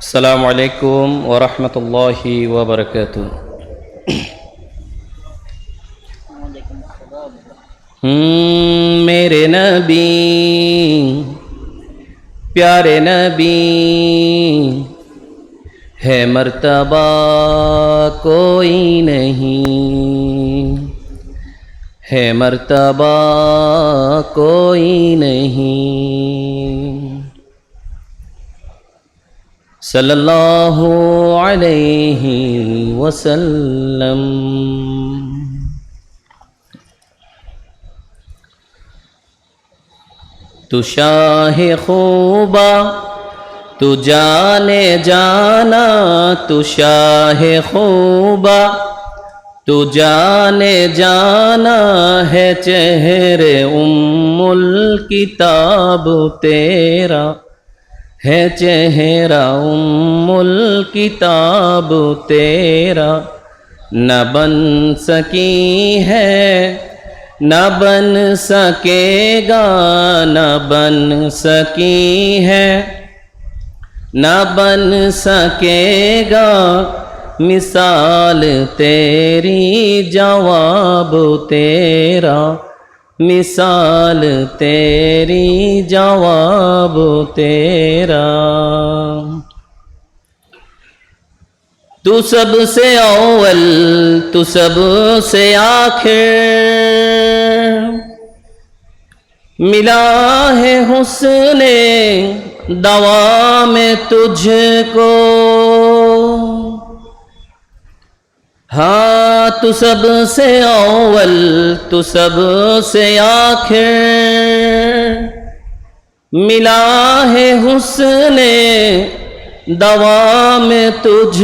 السلام علیکم ورحمۃ اللہ وبرکاتہ۔ میرے نبی، پیارے نبی، ہے مرتبہ کوئی نہیں۔ ہے مرتبہ کوئی نہیں۔ صلی اللہ علیہ وسلم. تو شاہ خوبا تو جانے جانا، تو شاہ خوبا تو جانے جانا ہے چہرے ام الکتاب تیرا۔ ہے چہرہ ام الکتاب تیرا نہ بن سکی ہے، نہ بن سکے گا، نہ بن سکی ہے۔ نہ بن سکے گا، مثال تیری، جواب تیرا۔ مثال تیری، جواب تیرا۔ تو سب سے اول، تو سب سے آخر۔ ملا ہے حسن دوا میں تجھ کو۔ ہاں تو سب سے اول، تو سب سے آخر۔ ملا ہے حسن دوا میں تجھ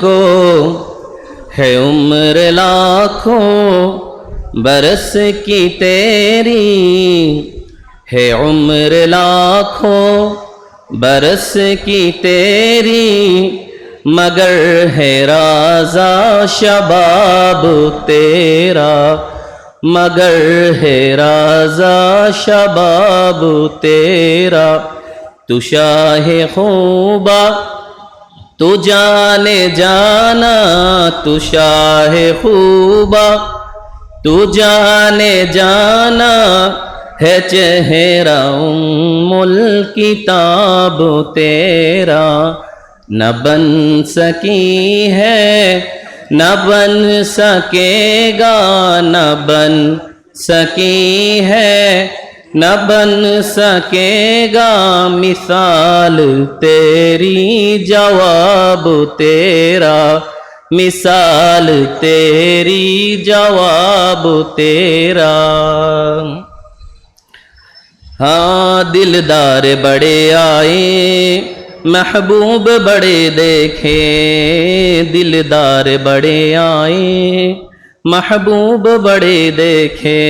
کو ہے عمر لاکھوں برس کی تیری۔ ہے عمر لاکھوں برس کی تیری۔ مگر ہے رازا شباب تیرا۔ مگر ہے رازا شباب تیرا۔ تو شاہ خوبا تو جانے جانا۔ تو شاہ خوبا تو جانے جانا۔ ہے چہرہ ام الکتاب تیرا۔ نہ بن سکی ہے نہ بن سکے گا نہ بن سکی ہے نہ بن سکے گا مثال تیری، جواب تیرا، مثال تیری، جواب تیرا۔ ہاں دلدار بڑے آئے محبوب بڑے دیکھے دلدار بڑے آئے محبوب بڑے دیکھے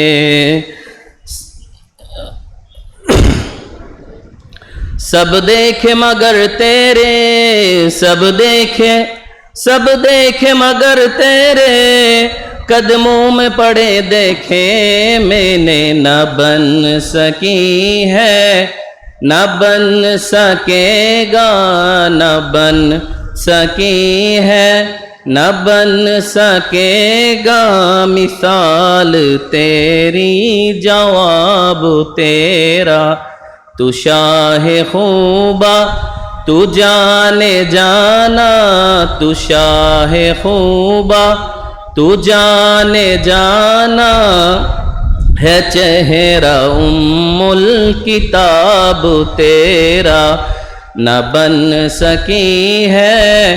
سب دیکھے مگر تیرے، سب دیکھے سب دیکھے مگر تیرے۔ قدموں میں پڑے دیکھے میں نے نہ بن سکی ہے۔ نہ بن سکے گا، نہ بن سکی ہے۔ نہ بن سکے گا، مثال تیری، جواب تیرا۔ تو شاہ خوبا تو جانے جانا۔ تو شاہ خوبا تو جانے جانا۔ ہے چہرہ ام الکتاب، تیرا نہ بن سکی ہے،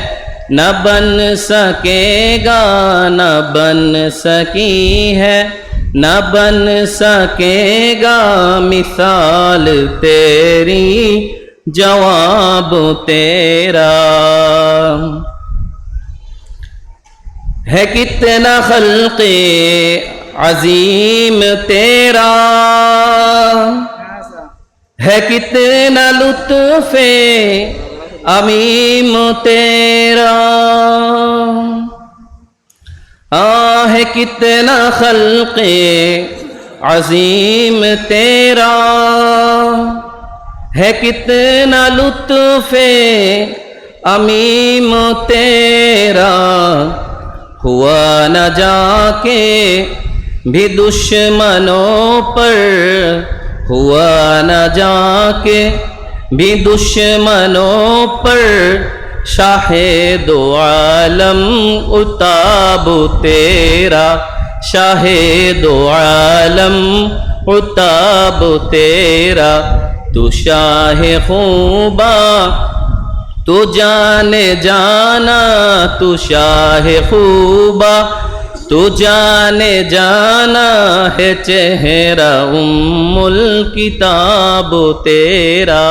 نہ بن سکے گا نہ بن سکی ہے، نہ بن سکے گا مثال تیری، جواب تیرا۔ ہے کتنا خلق عظیم تیرا ہے کتنا لطف امیم تیرا آ ہے کتنا خلق عظیم تیرا ہے کتنا لطف امیم تیرا ہوا نہ جا کے بھی دشمنوں پر ہوا نہ جا کے بھی دشمنوں پر شاہ دو عالم اتاب تیرا، شاہ دو عالم اتاب تیرا۔ تو شاہ خوبا تو جانے جانا، تو شاہ خوبا تو جانے جانا ہے چہرہ ام الکتاب تیرا۔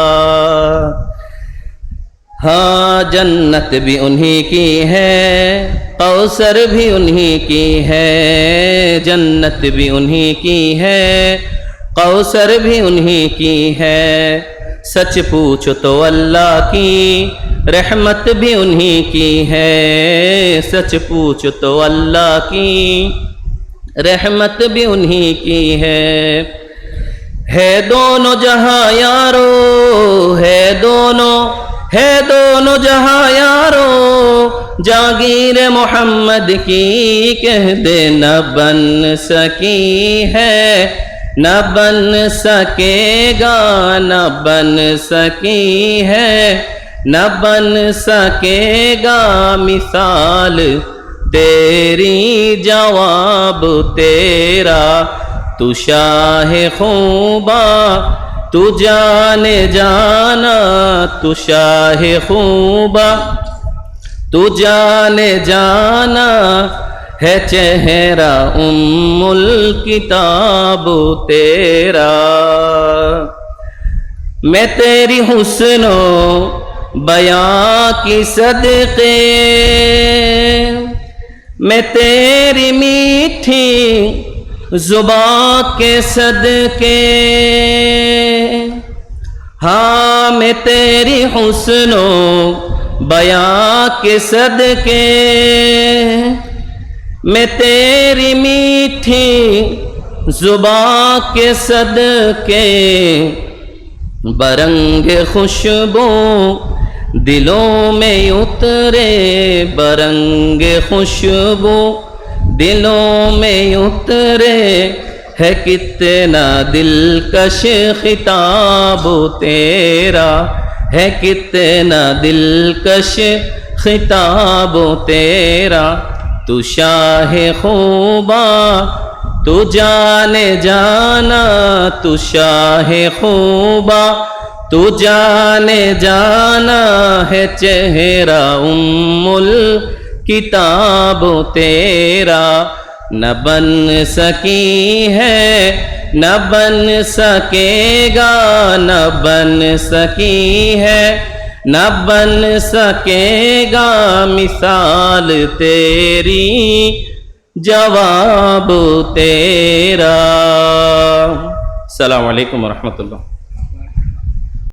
ہاں جنت بھی انہی کی ہے قوثر بھی انہی کی ہے، جنت بھی انہی کی ہے قوثر بھی انہی کی ہے۔ سچ پوچھو تو اللہ کی رحمت بھی انہی کی ہے۔ سچ پوچھو تو اللہ کی۔ رحمت بھی انہی کی ہے۔ ہے دونوں جہاں یارو، ہے دونوں ہے دونوں جہاں یارو۔ جاگیر محمد کی کہہ دے نہ بن سکی ہے۔ نہ بن سکے گا، نہ بن سکی ہے۔ نہ بن سکے گا مثال تیری جواب تیرا تو شاہ خوبا تو جانے جانا تو شاہ خوبا تو جانے جانا ہے چہرہ ام الکتاب تیرا میں تیری حسن و بیاں کی صدقے۔ میں تیری میٹھی زباں کے صدقے۔ ہاں میں تیری حسن و بیاں کے صدقے۔ میں تیری میٹھی زباں کے صدقے۔ برنگ خوشبو دلوں میں اترے برنگ خوشبو۔ دلوں میں اترے ہے کتنا دلکش خطاب تیرا۔ ہے کتنا دلکش خطاب تیرا۔ تو شاہ خوبا تو جانے جانا، تو شاہ خوبا تو جانے جانا ہے چہرہ ام الکتاب تیرا نہ بن سکی ہے، نہ بن سکے گا، نہ بن سکی ہے، نہ بن سکے گا مثال تیری، جواب تیرا۔ السلام علیکم ورحمۃ اللہ۔